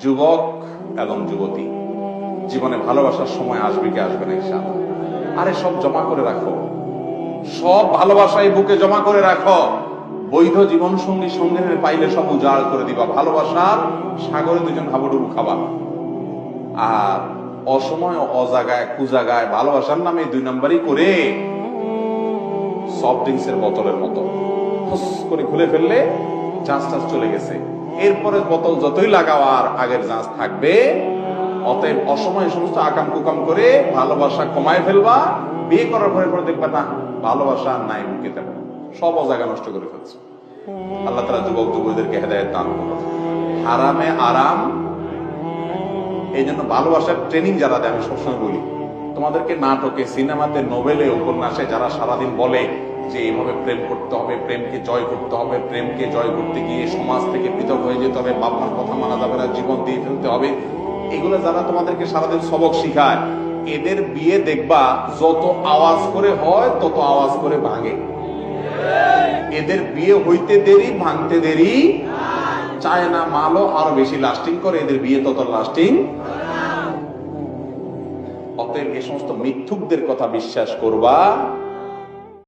যুবক এবং যুবতী, জীবনে ভালোবাসার সময় আসবে কি আসবে না ইনশাআল্লাহ। আরে সব জমা করে রাখো। সব ভালোবাসাই বুকে জমা করে রাখো। বৈধ জীবন সঙ্গী সঙ্গের পাইলে সব উজাড় করে দিবা। ভালোবাসার সাগরে দুজন হাবুডুবু খাবা। আর অসময় অজাগায়, কুজাগায় ভালোবাসার নামে দুই নাম্বারই করে সফট ড্রিঙ্কস এর বোতলের মতো। করে খুলে ফেললে জাঁচ টাচ চলে গেছে। এরপরে বোতল যতই লাগাও, আর আগের জাঁচ থাকবে। অতএব অসময়ে সমস্ত আকাম কুকাম করে ভালোবাসা কমায় ফেলবা। বিয়ে করার পরে পরে দেখবা, না, ভালোবাসা নাই বুকে তেমন। সব অজাগা নষ্ট করে ফেলছে। আল্লাহ তালা যুবক যুবতীদেরকে হেদায়ত দান করুন। হারামে আরাম। এই জন্য ভালোবাসার ট্রেনিং যারা দেয়, আমি সবসময় বলি, তোমাদেরকে নাটকে, সিনেমাতে, নোবেলে, উপন্যাসে যারা সারাদিন বলে যে এইভাবে প্রেম করতে হবে, প্রেমকে জয় করতে হবে, প্রেমকে জয় করতে গিয়ে সমাজ থেকে পৃথক হয়ে যেতে হবে, বাপ মার কথা মানা যাবে না, জীবন দিয়ে ফেলতে হবে। এগুলো যারা তোমাদেরকে সারাদিন সবক শিখায়, এদের বিয়ে দেখবা, যত আওয়াজ করে হয়, তত আওয়াজ করে ভাঙে। এদের বিয়ে হইতে দেরি, ভাঙতে দেরি চায় না মালও আরও বেশি লাস্টিং করে, এদের বিয়ে তত লাস্টিং অতএব এ সমস্ত মিথ্যুকদের কথা বিশ্বাস করবা।